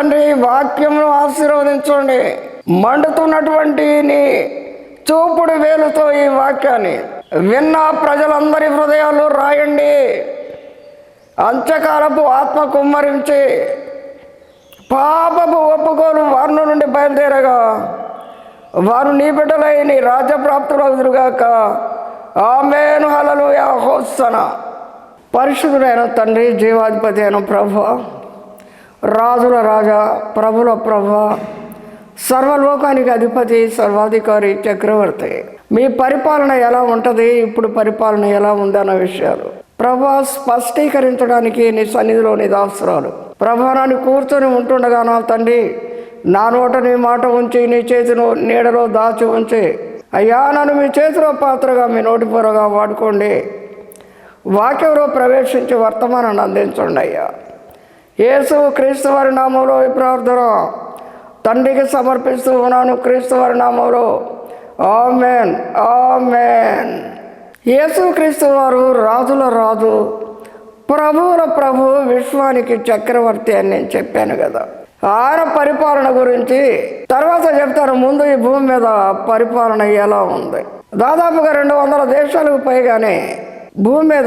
తండ్రి వాక్యమును ఆశీర్వదించండి. మండుతున్నటువంటి నీ చూపుడు వేలుతో ఈ వాక్యాన్ని విన్న ప్రజలందరి హృదయాలు రాయండి. అంత్యకాలపు ఆత్మ కుమ్మరించి పాపపు ఒప్పుకోలు వారి నుండి బయలుదేరగా వారు నీ బిడ్డలై నీ రాజ్యప్రాప్తులు ఎదురుగాక. ఆమెను. హలలు హోసన. పరిశుద్ధుడైన తండ్రి జీవాధిపతి అయిన ప్రభు రాజుల రాజా ప్రభుల ప్రభు సర్వలోకానికి అధిపతి సర్వాధికారి చక్రవర్తి. మీ పరిపాలన ఎలా ఉంటుంది? ఇప్పుడు పరిపాలన ఎలా ఉందన్న విషయాలు. ప్రభా స్పష్టీకరించడానికి నీ సన్నిధిలో నీ దాసరాలు. ప్రభానాన్ని కూర్చొని ఉంటుండగా నా తండ్రి నా నోట నీ మాట ఉంచి నీ చేతిను నీడలో దాచి ఉంచి. అయ్యా నన్ను మీ చేతిలో పాత్రగా మీ నోటి పొరగా వాడుకోండి. వాక్యంలో ప్రవేశించి వర్తమానాన్ని అందించండి అయ్యా. యేసు క్రీస్తు వారి నామంలో ఈ ప్రార్థన. తండ్రికి సమర్పిస్తూ ఉన్నాను క్రీస్తు వారి నామంలో. Amen amen. యేసు క్రీస్తు వారు రాజుల రాజు ప్రభువుల ప్రభు విశ్వానికి చక్రవర్తి అని నేను చెప్పాను కదా. ఆయన పరిపాలన గురించి తర్వాత చెప్తాను. ముందు ఈ భూమి మీద పరిపాలన ఎలా ఉంది? దాదాపుగా రెండు వందల దేశాలకు పైగానే భూమి మీద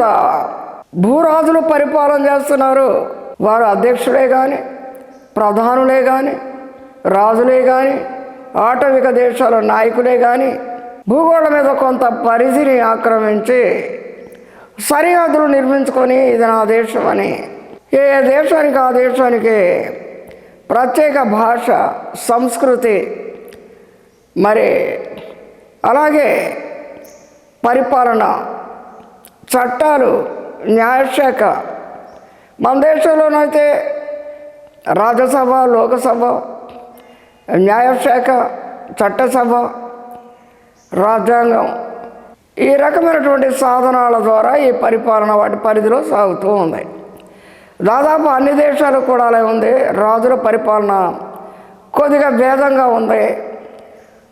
భూరాజులు పరిపాలన చేస్తున్నారు. వారు అధ్యక్షుడే కానీ ప్రధానులే కానీ రాజులే కానీ ఆటవిక దేశాల నాయకులే కానీ భూగోళం మీద కొంత పరిధిని ఆక్రమించి సరిహద్దులు నిర్మించుకొని ఇది నా దేశం అని. ఏ దేశానికి ఆ దేశానికి ప్రత్యేక భాష సంస్కృతి మరి అలాగే పరిపాలన చట్టాలు న్యాయశాఖ మన దేశంలోనైతే రాజ్యసభ లోకసభ న్యాయశాఖ చట్టసభ రాజ్యాంగం ఈ రకమైనటువంటి సాధనాల ద్వారా ఈ పరిపాలన వాటి పరిధిలో సాగుతూ ఉంది. దాదాపు అన్ని దేశాలు కూడా అలా ఉంది. రాజుల పరిపాలన కొద్దిగా భేదంగా ఉంది.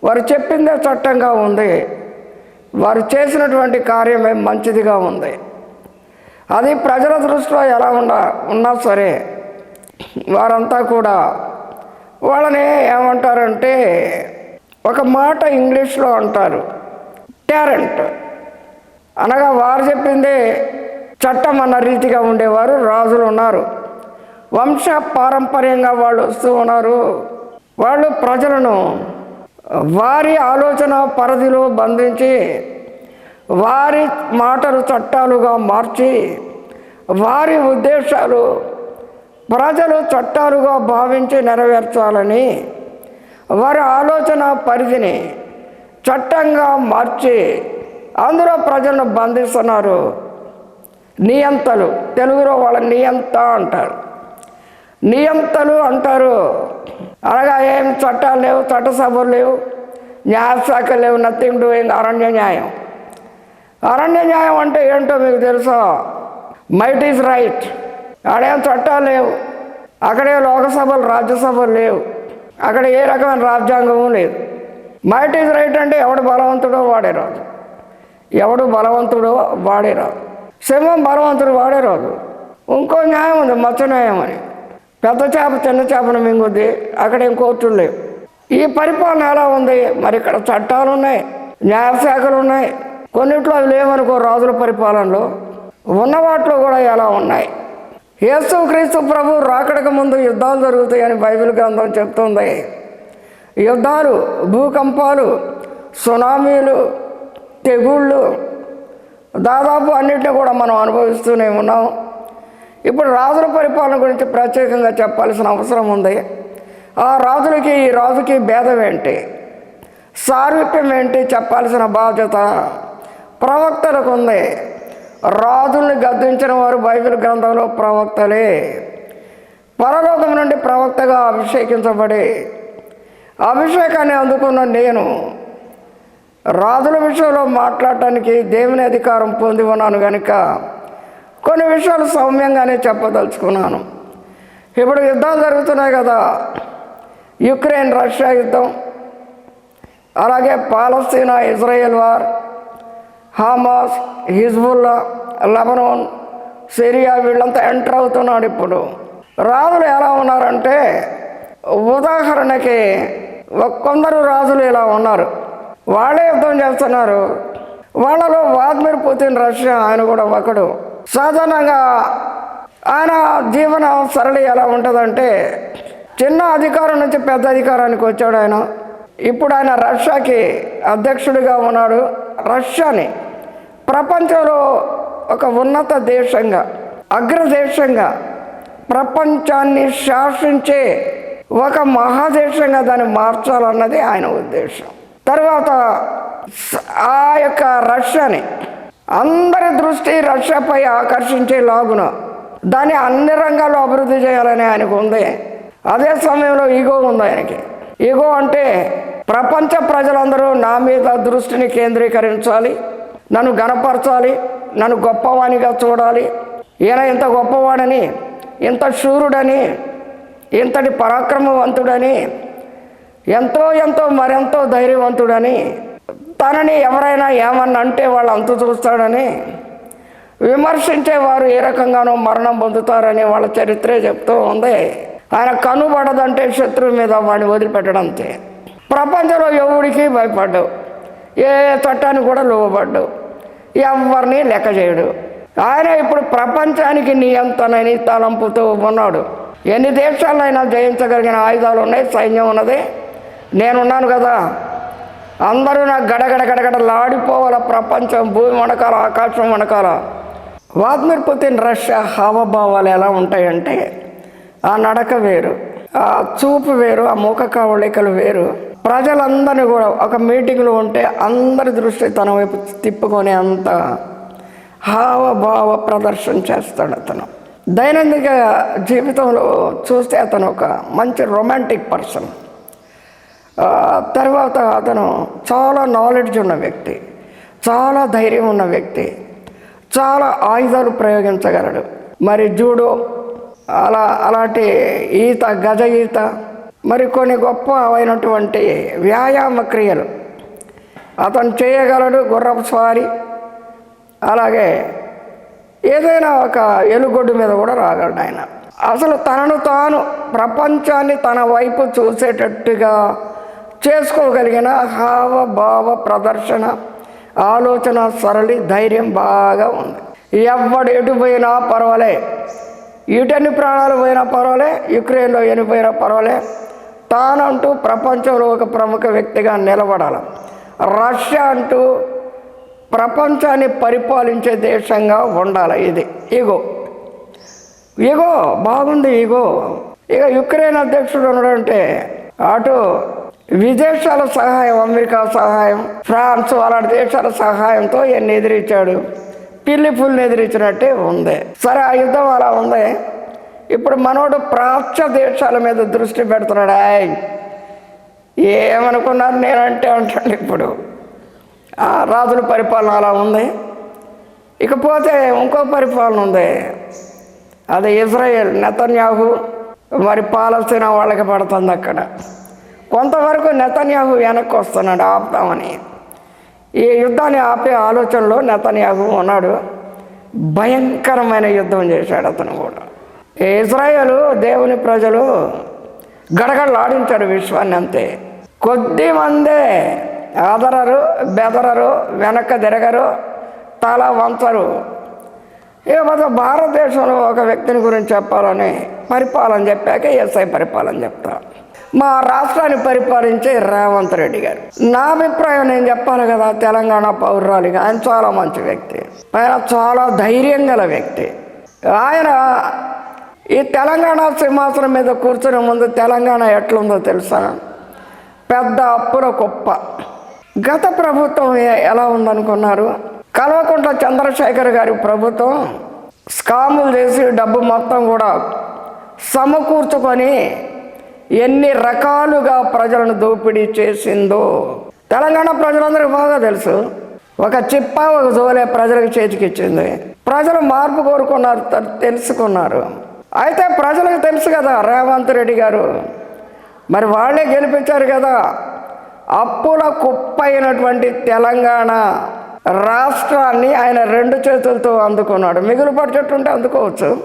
వారు చెప్పిందే చట్టంగా ఉంది. వారు చేసినటువంటి కార్యమే మంచిదిగా ఉంది. అది ప్రజల దృష్టిలో ఎలా ఉండ ఉన్నా సరే వారంతా కూడా వాళ్ళని ఏమంటారంటే ఒక మాట ఇంగ్లీష్లో అంటారు టారెంట్ అనగా వారు చెప్పిందే చట్టం అన్న రీతిగా ఉండేవారు రాజులు ఉన్నారు. వంశ పారంపర్యంగా వాళ్ళు వస్తూ ఉన్నారు. వాళ్ళు ప్రజలను వారి ఆలోచన పరిధిలో బంధించి వారి మాటలు చట్టాలుగా మార్చి వారి ఉద్దేశాలు ప్రజలు చట్టాలుగా భావించి నెరవేర్చాలని వారి ఆలోచన పరిధిని చట్టంగా మార్చి అందులో ప్రజలను బంధిస్తున్నారు. నియంతలు తెలుగులో వాళ్ళ నియంత అంటారు. నియంతలు అంటారు. అనగా ఏం చట్టాలు లేవు చట్టసభలు లేవు. న్యాయశాఖ లేవు నథింగ్ డూయింగ్ అరణ్య న్యాయం. అరణ్య న్యాయం అంటే ఏంటో మీకు తెలుసా? మైట్ ఈజ్ రైట్ ఆడేం చట్టాలు లేవు. అక్కడే లోకసభలు రాజ్యసభలు లేవు. అక్కడ ఏ రకమైన రాజ్యాంగము లేదు. మైట్ ఈజ్ రైట్ అంటే ఎవడు బలవంతుడో వాడే రాదు ఎవడు బలవంతుడో వాడే రాదు సింహం బలవంతుడు వాడే రాదు ఇంకో న్యాయం ఉంది మత్స్య న్యాయం అని. పెద్ద చేప చిన్న చేపను మింగుద్ది. అక్కడ ఏం కోర్టులు లేవు. ఈ పరిపాలన ఎలా ఉంది? మరి ఇక్కడ చట్టాలు ఉన్నాయి న్యాయశాఖలు ఉన్నాయి. కొన్నిట్లో అవి లేవనుకో రాజుల పరిపాలనలో ఉన్న వాటిలో కూడా ఎలా ఉన్నాయి? యేసు క్రీస్తు ప్రభు రాకడకు ముందు యుద్ధాలు జరుగుతాయని బైబిల్ గ్రంథం చెప్తుంది. యుద్ధాలు భూకంపాలు సునామీలు తెగుళ్ళు దాదాపు అన్నిటిని కూడా మనం అనుభవిస్తూనే ఉన్నాం. ఇప్పుడు రాజుల పరిపాలన గురించి ప్రత్యేకంగా చెప్పాల్సిన అవసరం ఉంది. ఆ రాజులకి ఈ రాజుకి భేదం ఏంటి? సారూప్యం ఏంటి చెప్పాల్సిన బాధ్యత? ప్రవక్తలకు ఉంది రాజుల్ని గద్దించిన వారు బైబిల్ గ్రంథంలో ప్రవక్తలే. పరలోకం నుండి ప్రవక్తగా అభిషేకించబడి అభిషేకాన్ని అందుకున్న నేను రాజుల విషయంలో మాట్లాడటానికి దేవుని అధికారం పొంది ఉన్నాను కనుక కొన్ని విషయాలు సౌమ్యంగానే చెప్పదలుచుకున్నాను. ఇప్పుడు యుద్ధాలు జరుగుతున్నాయి కదా. యుక్రెయిన్ రష్యా యుద్ధం అలాగే Palestine Israel war Hamas Hezbollah Lebanon Syria వీళ్ళంతా ఎంటర్ అవుతున్నాడు ఇప్పుడు. రాజులు ఎలా ఉన్నారంటే ఉదాహరణకి కొందరు రాజులు ఇలా ఉన్నారు. వాళ్ళే యుద్ధం చేస్తున్నారు. వాళ్ళలో వ్లాదిమిర్ పుతిన్ రష్యా ఆయన కూడా ఒకడు. సాధారణంగా ఆయన జీవన సరళి ఎలా ఉంటుందంటే చిన్న అధికారం నుంచి పెద్ద అధికారానికి వచ్చాడు ఆయన. ఇప్పుడు ఆయన రష్యాకి అధ్యక్షుడిగా ఉన్నాడు. రష్యాని. ప్రపంచంలో ఒక ఉన్నత దేశంగా అగ్రదేశంగా ప్రపంచాన్ని శాసించే ఒక మహాదేశంగా దాన్ని మార్చాలన్నది ఆయన ఉద్దేశం. తర్వాత ఆ యొక్క రష్యాని. అందరి దృష్టి రష్యాపై ఆకర్షించేలాగున దాన్ని అన్ని రంగాల్లో అభివృద్ధి చేయాలని ఆయనకు ఉంది అదే సమయంలో ఈగో ఉంది ఆయనకి. ఈగో అంటే ప్రపంచ ప్రజలందరూ నా మీద దృష్టిని కేంద్రీకరించాలి. నన్ను గనపరచాలి నన్ను గొప్పవానిగా చూడాలి. ఈయన ఇంత గొప్పవాడని ఇంత శూరుడని ఇంతటి పరాక్రమవంతుడని ఎంతో ఎంతో మరెంతో ధైర్యవంతుడని తనని ఎవరైనా ఏమన్నా అంటే వాళ్ళు అంతు చూస్తాడని విమర్శించే వారు ఏ రకంగానో మరణం పొందుతారని వాళ్ళ చరిత్రే చెప్తూ ఉంది. ఆయన కనుబడదంటే శత్రువు మీద వాడిని వదిలిపెట్టడం ప్రపంచంలో ఎవరికి భయపడ్డావు. ఏ చట్టానికి కూడా లోపడ్డావు ఎవరిని లెక్క చేయడు. ఆయన ఇప్పుడు ప్రపంచానికి నియంత్రణని తలంపుతూ ఉన్నాడు. ఎన్ని దేశాలైనా జయించగలిగిన ఆయుధాలు ఉన్నాయి సైన్యం ఉన్నది. నేనున్నాను కదా. అందరూ నాకు గడగడ గడగడ లాడిపోవాల ప్రపంచం భూమి వణకాల ఆకాశం వణకాల వ్లాదిమిర్ పుతిన్ రష్యా హావభావాలు ఎలా ఉంటాయంటే ఆ నడక వేరు ఆ చూపు వేరు ఆ మూక కవళికలు వేరు. ప్రజలందరినీ కూడా ఒక మీటింగ్లో ఉంటే అందరి దృష్టి తన వైపు తిప్పుకొని అంత హావభావ ప్రదర్శన చేస్తాడు అతను. దైనందిక జీవితంలో చూస్తే అతను ఒక మంచి రొమాంటిక్ పర్సన్. తర్వాత అతను చాలా నాలెడ్జ్ ఉన్న వ్యక్తి చాలా ధైర్యం ఉన్న వ్యక్తి చాలా ఆయుధాలు ప్రయోగించగలడు. మరి జూడో అలా అలాంటి ఈత గజ ఈత మరి కొన్ని గొప్ప అయినటువంటి వ్యాయామ క్రియలు. అతను చేయగలడు గుర్రపు స్వారీ అలాగే ఏదైనా ఒక ఎలుగొడ్డు మీద కూడా రాగలడు ఆయన. అసలు తనను తాను ప్రపంచాన్ని తన వైపు చూసేటట్టుగా చేసుకోగలిగిన హావభావ ప్రదర్శన ఆలోచన సరళి ధైర్యం బాగా ఉంది. ఎవడు ఎటు పోయినా పర్వాలే. ఇటన్ని ప్రాణాలు పోయినా పర్వాలే. యుక్రెయిన్లో ఎనిపోయినా పర్వాలే. తానంటూ ప్రపంచంలో ఒక ప్రముఖ వ్యక్తిగా నిలబడాలి. రష్యా అంటూ ప్రపంచాన్ని పరిపాలించే దేశంగా ఉండాలి ఇది. ఇగో. ఇగో బాగుంది ఇగో. ఇక యుక్రెయిన్ అధ్యక్షుడు ఉన్నాడంటే అటు విదేశాల సహాయం అమెరికా సహాయం ఫ్రాన్స్ అలాంటి దేశాల సహాయంతో ఈయన ఎదిరించాడు. పిల్లి పుల్ని ఎదిరించినట్టే ఉంది. సరే ఆ యుద్ధం అలా ఉంది. ఇప్పుడు మనోడు ప్రాచ్య దేశాల మీద దృష్టి పెడుతున్నాడు. ఆయ్ ఏమనుకున్నారు నేనంటే అంటాడు ఇప్పుడు. ఆ రాజుల పరిపాలన అలా ఉంది. ఇకపోతే ఇంకో పరిపాలన ఉంది. అది ఇజ్రాయెల్ నెతన్యాహు మరి పాలస్తీనా వాళ్ళకి పడుతుంది అక్కడ. కొంతవరకు నెతన్యాహు వెనక్కి వస్తున్నాడు ఆపుతామని ఈ యుద్ధాన్ని ఆపే ఆలోచనలో నెతన్యాహు ఉన్నాడు. భయంకరమైన యుద్ధం చేశాడు అతను కూడా. ఇజ్రాయలు దేవుని ప్రజలు గడగడలాడించారు విశ్వాన్ని అంతే. కొద్ది మందే ఆదరరు బెదరరు వెనక తిరగరు తల వంచరు. ఇక భారతదేశంలో ఒక వ్యక్తిని గురించి చెప్పాలని పరిపాలన చెప్పాక ఎస్ఐ పరిపాలన చెప్తా. మా రాష్ట్రాన్ని పరిపాలించే రేవంత్ రెడ్డి గారు. నా అభిప్రాయం నేను చెప్పాను కదా తెలంగాణ పౌరాలిగా ఆయన చాలా మంచి వ్యక్తి. ఆయన చాలా ధైర్యం గల వ్యక్తి. ఆయన ఈ తెలంగాణ సింహాసనం మీద కూర్చునే ముందు తెలంగాణ ఎట్లుందో తెలుసా? పెద్ద అప్పుల కుప్ప. గత ప్రభుత్వం ఎలా ఉందనుకున్నారు? కల్వకుంట్ల చంద్రశేఖర్ గారి ప్రభుత్వం స్కాములు చేసి డబ్బు మొత్తం కూడా సమకూర్చుకొని ఎన్ని రకాలుగా ప్రజలను దోపిడీ చేసిందో తెలంగాణ ప్రజలందరికీ బాగా తెలుసు. ఒక చిప్ప ఒక జోలే ప్రజలకు చేతికిచ్చింది. ప్రజలు మార్పు కోరుకున్నారు తెలుసుకున్నారు. అయితే ప్రజలకు తెలుసు కదా రేవంత్ రెడ్డి గారు. మరి వాళ్ళే గెలిపించారు కదా. అప్పుల కుప్ప అయినటువంటి తెలంగాణ రాష్ట్రాన్ని ఆయన రెండు చేతులతో అందుకున్నాడు. మిగులు పడి ఉంటే అందుకోవచ్చు.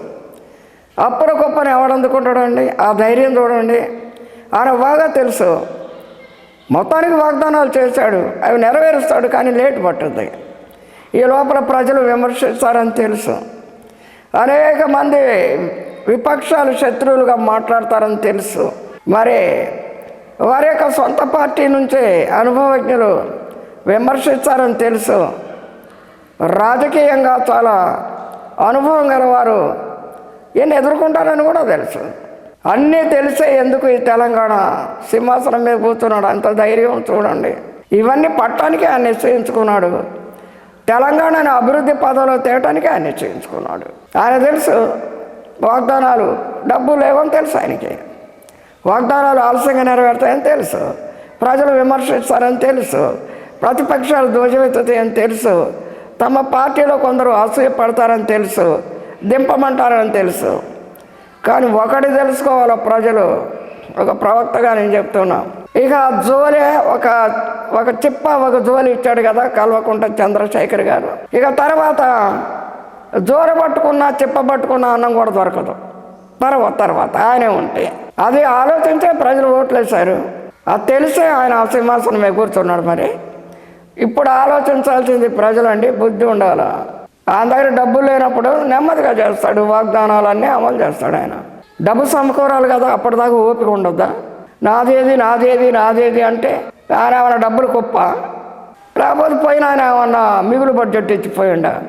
అప్పుల కుప్పని ఎవడు అందుకుంటాడండి ఆ ధైర్యం చూడండి. ఆయన బాగా తెలుసు. మొత్తానికి వాగ్దానాలు చేశాడు. అవి నెరవేరుస్తాడు కానీ లేట్ పట్టుద్ది. ఈ లోపల ప్రజలు విమర్శిస్తారని తెలుసు. అనేక మంది విపక్షాలు శత్రువులుగా మాట్లాడతారని తెలుసు. మరి వారి యొక్క సొంత పార్టీ నుంచే అనుభవజ్ఞులు విమర్శిస్తారని తెలుసు. రాజకీయంగా చాలా అనుభవం గలవారు ఈయన ఎదుర్కొంటారని కూడా తెలుసు. అన్నీ తెలిసే ఎందుకు ఈ తెలంగాణ సింహాసనం మీద కూర్చున్నాడు? అంత ధైర్యం చూడండి. ఇవన్నీ పట్టడానికి ఆయన నిశ్చయించుకున్నాడు. తెలంగాణను అభివృద్ధి పదంలో తేయటానికి ఆయన నిశ్చయించుకున్నాడు. ఆయన తెలుసు వాగ్దానాలు డబ్బు లేవని తెలుసు ఆయనకి. వాగ్దానాలు ఆలస్యంగా నెరవేరుతాయని తెలుసు. ప్రజలు విమర్శిస్తారని తెలుసు. ప్రతిపక్షాలు ధ్వజమెత్తుతాయని తెలుసు. తమ పార్టీలో కొందరు అసూయ పడతారని తెలుసు. దింపమంటారని తెలుసు. కానీ ఒకటి తెలుసుకోవాలి ప్రజలు ఒక ప్రవక్తగా నేను చెప్తున్నా. ఇక జోలే ఒక ఒక చిప్ప ఒక జోలి ఇచ్చాడు కదా కల్వకుంట చంద్రశేఖర్ గారు. ఇక తర్వాత జోర పట్టుకున్నా చిప్ప పట్టుకున్న అన్నం కూడా దొరకదు. తర్వాత తర్వాత ఆయనే ఉంటే. అది ఆలోచించే ప్రజలు ఓట్లేశారు. అది తెలిసే ఆయన ఆ సింహాసనం మీద కూర్చున్నాడు మరి. ఇప్పుడు ఆలోచించాల్సింది ప్రజలండి బుద్ధి ఉండాలి. ఆయన దగ్గర డబ్బులు లేనప్పుడు నెమ్మదిగా చేస్తాడు వాగ్దానాలన్నీ అమలు చేస్తాడు ఆయన. డబ్బు సమకూరాలి కదా అప్పటిదాకా ఓపిక ఉండొద్దా? నాదేది నాదేది నాదేది అంటే ఆయన ఏమైనా డబ్బులు కుప్ప లేకపోతే పోయిన ఆయన ఏమన్నా మిగులు బడ్జెట్ ఇచ్చిపోయిండా?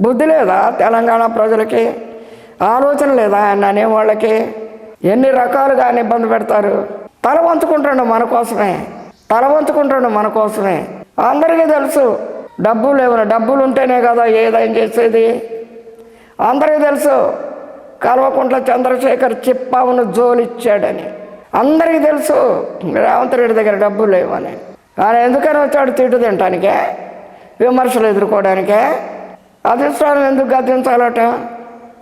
బుద్ధి లేదా తెలంగాణ ప్రజలకి? ఆలోచన లేదా ఆయన అనే వాళ్ళకి? ఎన్ని రకాలుగా ఆయన ఇబ్బంది పెడతారు? తల వంచుకుంటాడు మన కోసమే. తల వంచుకుంటాడు మన కోసమే. అందరికీ తెలుసు డబ్బులు లేవని. డబ్బులు ఉంటేనే కదా ఏదైనా చేసేది. అందరికీ తెలుసు కల్వకుంట్ల చంద్రశేఖర్ చిప్పావును జోలిచ్చాడని. అందరికీ తెలుసు రేవంత్ రెడ్డి దగ్గర డబ్బులు లేవని. ఆయన ఎందుకని వచ్చాడు తిట్టు తినటానికే? విమర్శలు ఎదుర్కోవడానికే? అధిష్టానం ఎందుకు గద్దించాలట?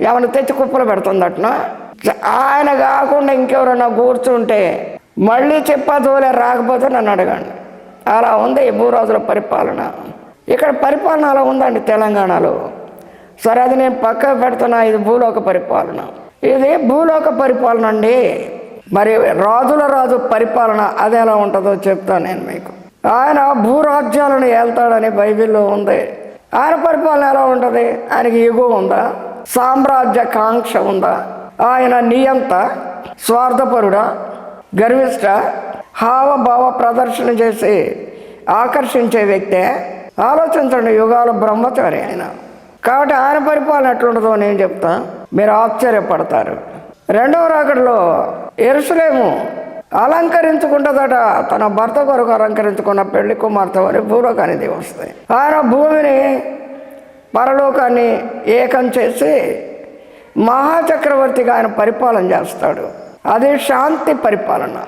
ఏమైనా తెచ్చి కుప్పలు పెడుతుందట ఆయన కాకుండా ఇంకెవరన్నా కూర్చుంటే మళ్ళీ చెప్పాదోలే రాకపోతే నన్ను అడగండి. అలా ఉంది ఈ భూరాజుల పరిపాలన. ఇక్కడ పరిపాలన అలా ఉందండి తెలంగాణలో. సరే అది నేను పక్క పెడుతున్నా ఇది భూలోక పరిపాలన. ఇది భూలోక పరిపాలన అండి. మరి రాజుల రాజు పరిపాలన అది ఎలా ఉంటుందో చెప్తాను నేను మీకు. ఆయన భూరాజ్యాలను ఏళ్తాడని బైబిల్లో ఉంది. ఆయన పరిపాలన ఎలా ఉంటుంది? ఆయనకి ఎగువ ఉందా? సామ్రాజ్య కాంక్ష ఉందా? ఆయన నియంత స్వార్థపరుడా? గర్విష్ట హావభావ ప్రదర్శన చేసి ఆకర్షించే వ్యక్తే? ఆలోచించండి యుగాల బ్రహ్మచారి ఆయన. కాబట్టి ఆయన పరిపాలన ఎట్లుంటుందో నేను చెప్తాను మీరు ఆశ్చర్యపడతారు. రెండవ రాకడలో ఎరుసలేము అలంకరించుకుంటుందట. తన భర్త కొరకు అలంకరించుకున్న పెళ్ళి కుమార్తె వారి భూలోకానికి వస్తాయి ఆయన భూమిని పరలోకాన్ని ఏకం చేసి మహాచక్రవర్తిగా ఆయన పరిపాలన చేస్తాడు. అది శాంతి పరిపాలన.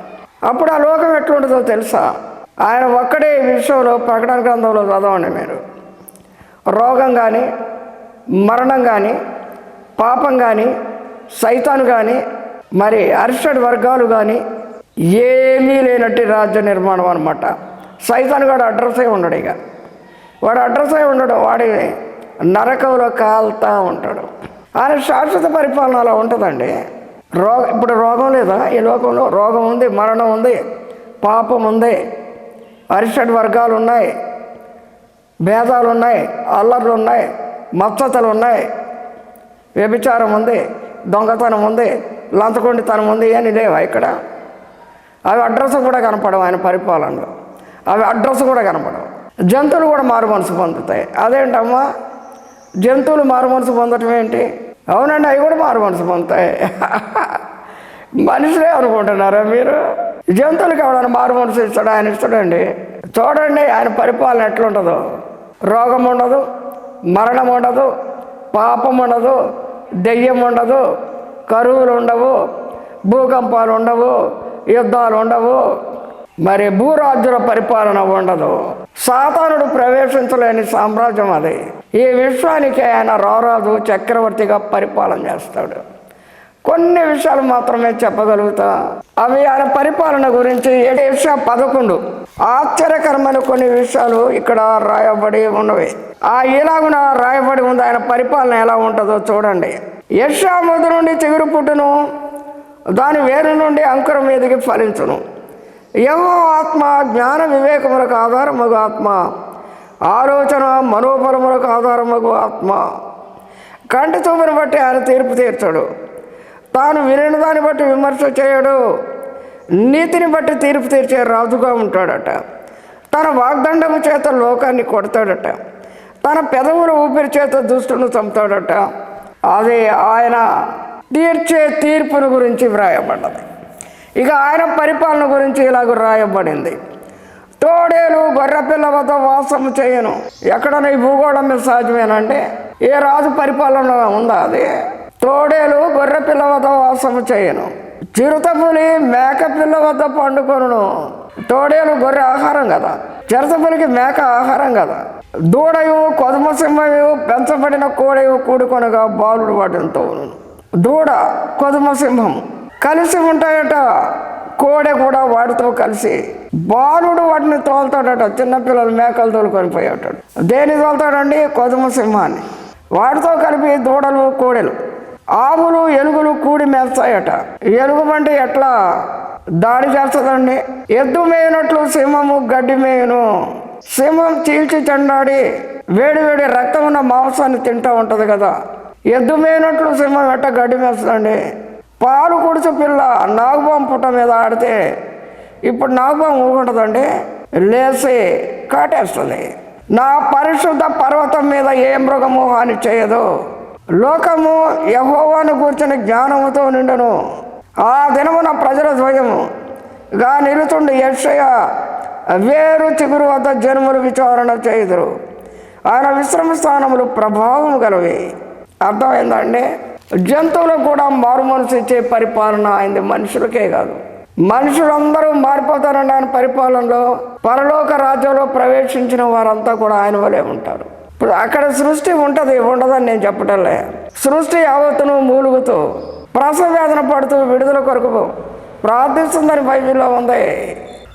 అప్పుడు ఆ లోకం ఎట్లుంటుందో తెలుసా? ఆయన ఒక్కడే విషయంలో ప్రకటన గ్రంథంలో చదవండి మీరు. రోగం కానీ మరణం కానీ పాపం కానీ సైతాను కానీ మరి అరిషడ్ వర్గాలు కానీ ఏమీ లేనట్టు రాజ్య నిర్మాణం అనమాట సైతాన్ గాడు అడ్రస్సే ఉండడు ఇక. వాడు అడ్రస్సే ఉండడు వాడి నరకంలో కాలుతా ఉంటాడు. ఆయన శాశ్వత పరిపాలన అలా ఉంటుందండి. రోగ ఇప్పుడు రోగం లేదా? ఈ లోకంలో రోగం ఉంది మరణం ఉంది పాపం ఉంది అరిషడ్ వర్గాలు ఉన్నాయి భేదాలు ఉన్నాయి అల్లర్లు ఉన్నాయి మత్తతలు ఉన్నాయి వ్యభిచారం ఉంది దొంగతనం ఉంది లంతకొండితనం ఉంది అని లేవా ఇక్కడ? అవి అడ్రస్ కూడా కనపడవు ఆయన పరిపాలనలో. అవి అడ్రస్ కూడా కనపడవు. జంతువులు కూడా మారు మనసు పొందుతాయి. అదేంటమ్మా? జంతువులు మారు మనసు పొందటం ఏంటి? అవునండి అవి కూడా మారు మనసు పొందుతాయి. మనుషులే అనుకుంటున్నారా మీరు? జంతువులకి ఎవడన్నా మారు మనసు ఇస్తాడు? ఆయన ఇస్తాడండి. చూడండి ఆయన పరిపాలన ఎట్లుంటుందో. రోగం ఉండదు మరణం ఉండదు పాపం ఉండదు దెయ్యం ఉండదు కరువులు ఉండవు భూకంపాలు ఉండవు యుద్ధాలు ఉండవు మరి భూరాజుల పరిపాలన ఉండదు. సాతానుడు ప్రవేశించలేని సామ్రాజ్యం అది. ఈ విశ్వానికి ఆయన రారాజు చక్రవర్తిగా పరిపాలన చేస్తాడు. కొన్ని విషయాలు మాత్రమే చెప్పగలుగుతా. అవి ఆయన పరిపాలన గురించి ఏషా పదకొండు ఆశ్చర్యకరమైన కొన్ని విషయాలు ఇక్కడ రాయబడి ఉన్నవి. ఆ ఇలాగున రాయబడి ఉంది ఆయన పరిపాలన ఎలా ఉంటుందో చూడండి. యశా మొదలు నుండి చిగురు పుట్టును దాని వేరు నుండి అంకురం మీదకి ఫలించును. యహో ఆత్మ జ్ఞాన వివేకములకు ఆధారమగు ఆత్మ. ఆలోచన మనోబలములకు ఆధారమగు ఆత్మ. కంటి చూపును బట్టి ఆయన తీర్పు తీర్చడు. తాను వినిన దాన్ని బట్టి విమర్శ చేయడు. నీతిని బట్టి తీర్పు తీర్చే రాజుగా ఉంటాడట. తన వాగ్దండము చేత లోకాన్ని కొడతాడట. తన పెదవుల ఊపిరి చేత దుష్టును చంపుతాడట. అది ఆయన తీర్చే తీర్పును గురించి వ్రాయబడ్డది. ఇక ఆయన పరిపాలన గురించి ఇలాగ రాయబడింది తోడేలు గొర్రెపిల్లవతో వాసం చేయను. ఎక్కడైనా ఈ భూగోళం మీద సాధ్యమేనంటే ఏ రాజు పరిపాలన ఉందా అది? తోడేలు గొర్రెపిల్లవతో వాసం చేయను. చిరుతపులి మేక పిల్ల వద్ద పండుకొను తోడేలు గొర్రె ఆహారం కదా. చిరుతపులికి మేక ఆహారం కదా. దూడయు కొదమసింహయు పెంచబడిన కోడయు కూడుకొనగా బాలుడు వాటిని తోను దూడ కొదుమ సింహం కలిసి ఉంటాయట. కోడె కూడా వాడితో కలిసి. బాలుడు వాటిని తోలుతాడట చిన్నపిల్లలు మేకలు తోలుకొని పోయేటాడు. దేని తోలుతాడండి? కొదుమ సింహాన్ని. వాటితో కలిపి దూడలు కోడెలు. ఆవులు ఎలుగులు కూడి మేస్తాయట. ఎలుగు బండి ఎట్లా? దాడి చేస్తుందండి. ఎద్దు మేయినట్లు సింహము గడ్డి మేయును. సింహం చీల్చి చెండాడి వేడి వేడి రక్తం ఉన్న మాంసాన్ని తింటూ ఉంటుంది కదా. ఎద్దు మేయినట్లు సింహం ఎట్ట గడ్డి మేస్తుందండి. పాలు కుడిచి పిల్ల నాగుబాం పుట్ట మీద ఆడితే ఇప్పుడు నాగుబాం ఊగుంటుందండి లేసి కాటేస్తుంది. నా పరిశుద్ధ పర్వతం మీద ఏ మృగము హాని చేయదు. లోకము యహోవాను కూర్చుని జ్ఞానముతో నిండును. ఆ దినమున ప్రజల ద్వయము గా నిలుతుండి యక్షయ వేరు చిగురు వద్ద జనుములు విచారణ చేయుదురు. ఆయన విశ్రమ స్థానములు ప్రభావం గలవి. అర్థమైందండి? జంతువులకు కూడా మారు మనసు ఇచ్చే పరిపాలన అయింది మనుషులకే కాదు. మనుషులందరూ మారిపోతారండి ఆయన పరిపాలనలో. పరలోక రాజ్యంలో ప్రవేశించిన వారంతా కూడా ఆయన వలే ఉంటారు. ఇప్పుడు అక్కడ సృష్టి ఉంటుంది ఉండదని నేను చెప్పటంలే. సృష్టి యావత్తును మూలుగుతూ ప్రసవ వేదన పడుతూ విడుదల కొరకు ప్రార్థిస్తుందని బైబిల్లో ఉంది.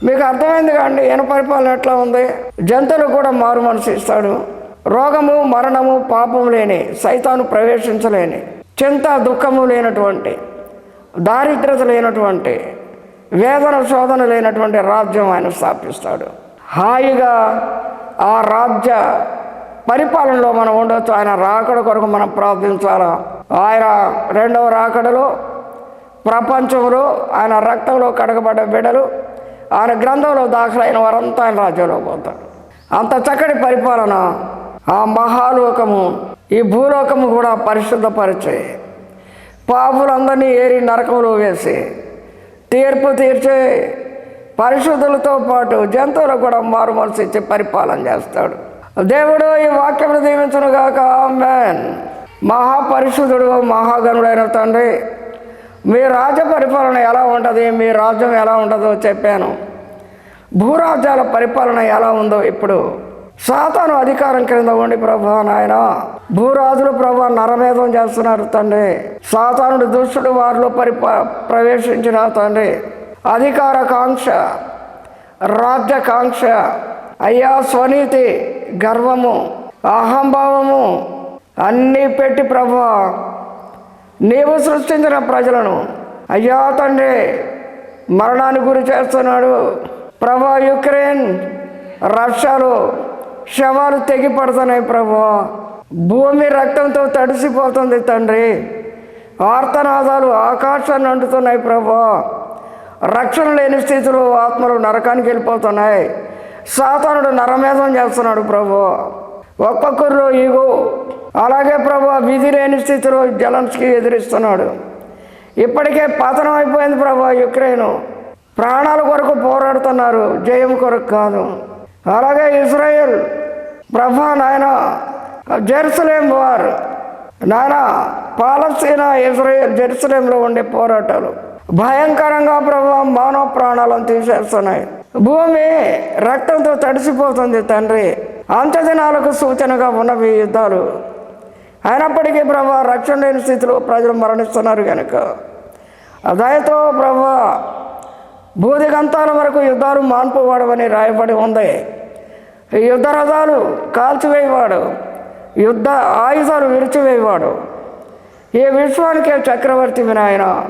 మీకు అర్థమైంది కాండి ఈయన పరిపాలన ఎట్లా ఉంది? జంతువులు కూడా మారు మనసు ఇస్తాడు. రోగము మరణము పాపము లేని సైతాను ప్రవేశించలేని చింత దుఃఖము లేనటువంటి దారిద్రత లేనటువంటి వేదన శోధన లేనటువంటి రాజ్యం ఆయన స్థాపిస్తాడు. హాయిగా ఆ రాజ్య పరిపాలనలో మనం ఉండొచ్చు. ఆయన రాకడ కొరకు మనం ప్రార్థించాలా? ఆయన రెండవ రాకడలో ప్రపంచంలో ఆయన రక్తంలో కడగబడ్డ బిడ్డలు ఆయన గ్రంథంలో దాఖలైన వారంతా ఆయన రాజ్యంలో పోతారు. అంత చక్కటి పరిపాలన ఆ మహాలోకము ఈ భూలోకము కూడా పరిశుద్ధపరిచే. పాపులందరినీ ఏరి నరకంలో వేసి తీర్పు తీర్చే పరిశుద్ధులతో పాటు జంతువులకు కూడా మారు మనసు ఇచ్చి పరిపాలన చేస్తాడు. దేవుడు ఈ వాక్యమును దీవించను గాక. మ్యాన్ మహాపరిశుద్ధుడు మహాగణుడైన తండ్రి మీ రాజ్య పరిపాలన ఎలా ఉంటుంది మీ రాజ్యం ఎలా ఉంటుందో చెప్పాను. భూరాజ్యాల పరిపాలన ఎలా ఉందో ఇప్పుడు సాతాను అధికారం క్రింద ఉండి ప్రభా నాయన. భూరాజులు ప్రభా నరమేధం చేస్తున్నారు తండ్రి. సాతానుడు దుష్టుడు వారిలో పరి ప్రవేశించిన తండ్రి. అధికార కాంక్ష రాజ్యకాంక్ష అయ్యా స్వనీతి గర్వము అహంభావము అన్నీ పెట్టి ప్రభా నీవు సృష్టించిన ప్రజలను. అయ్యా తండ్రి మరణానికి గురి చేస్తున్నాడు ప్రభా యుక్రెయిన్ రష్యాలో శవాలు తెగి పడుతున్నాయి ప్రభు. భూమి రక్తంతో తడిసిపోతుంది తండ్రి. ఆర్తనాదాలు ఆకాశాన్ని అంటుతున్నాయి ప్రభు. రక్షణ లేని స్థితిలో ఆత్మలు నరకానికి వెళ్ళిపోతున్నాయి. సాతానుడు నరమేధం చేస్తున్నాడు ప్రభు. ఒక్కొక్కరిలో ఈగో. అలాగే ప్రభు విధి లేని స్థితిలో జలన్స్కి ఎదిరిస్తున్నాడు. ఇప్పటికే పతనం అయిపోయింది ప్రభు యుక్రెయిన్. ప్రాణాల కొరకు పోరాడుతున్నారు. జయం కొరకు కాదు. అలాగే ఇజ్రాయెల్ ప్రభా నాయన జెరూసలేం వార్. నాయన పాలస్తీనా ఇజ్రాయెల్ జెరూసలేంలో ఉండే పోరాటాలు. భయంకరంగా ప్రభా మానవ ప్రాణాలను తీసేస్తున్నాయి. భూమి రక్తంతో తడిసిపోతుంది తండ్రి. అంత్యదినాలకు సూచనగా ఉన్నవి యుద్ధాలు. అయినప్పటికీ ప్రభా రక్షణ లేని స్థితిలో ప్రజలు మరణిస్తున్నారు కనుక దయతో ప్రభా భూదిగంతాల వరకు యుద్ధాలు మాన్పువాడవని రాయబడి ఉంది. యుద్ధ రథాలు కాల్చివేయవాడు యుద్ధ ఆయుధాలు విరిచివేయవాడు. ఈ విశ్వానికే చక్రవర్తి వినాయన.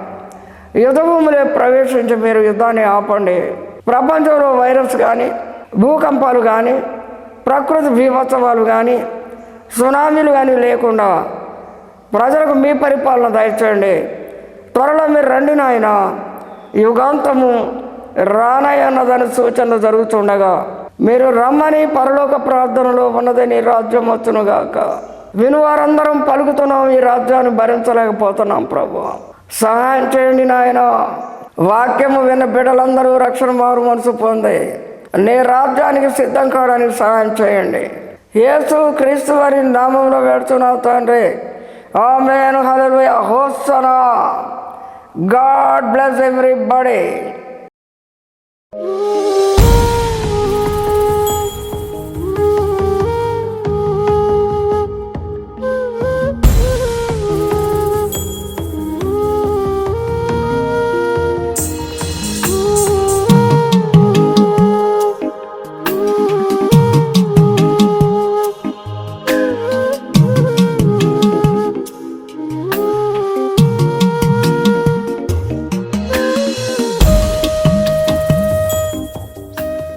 యుద్ధభూమిలో ప్రవేశించి మీరు యుద్ధాన్ని ఆపండి. ప్రపంచంలో వైరస్ కానీ భూకంపాలు కానీ ప్రకృతి బీభత్సవాలు కానీ సునామీలు కానీ లేకుండా ప్రజలకు మీ పరిపాలన దయచేయండి. త్వరలో మీరు రండి నాయనా. యుగాంతము రానయన్నదని సూచనలు జరుగుతుండగా మీరు రమ్మని పరలోక ప్రార్థనలో ఉన్నదని రాజ్యం వచ్చునుగాక. వినువారందరం పలుకుతున్నాం ఈ రాజ్యాన్ని భరించలేకపోతున్నాం ప్రభు. సహాయం చేయండి నాయన. వాక్యము విన్న బిడ్డలందరూ రక్షణ మారు మనసు పొంది. నీ రాజ్యానికి సిద్ధం కావడానికి సహాయం చేయండి. యేసు క్రీస్తు వారి నామంలో పెడుతున్నావు తండ్రి. ఆమెను. Hello hosanna. God bless everybody.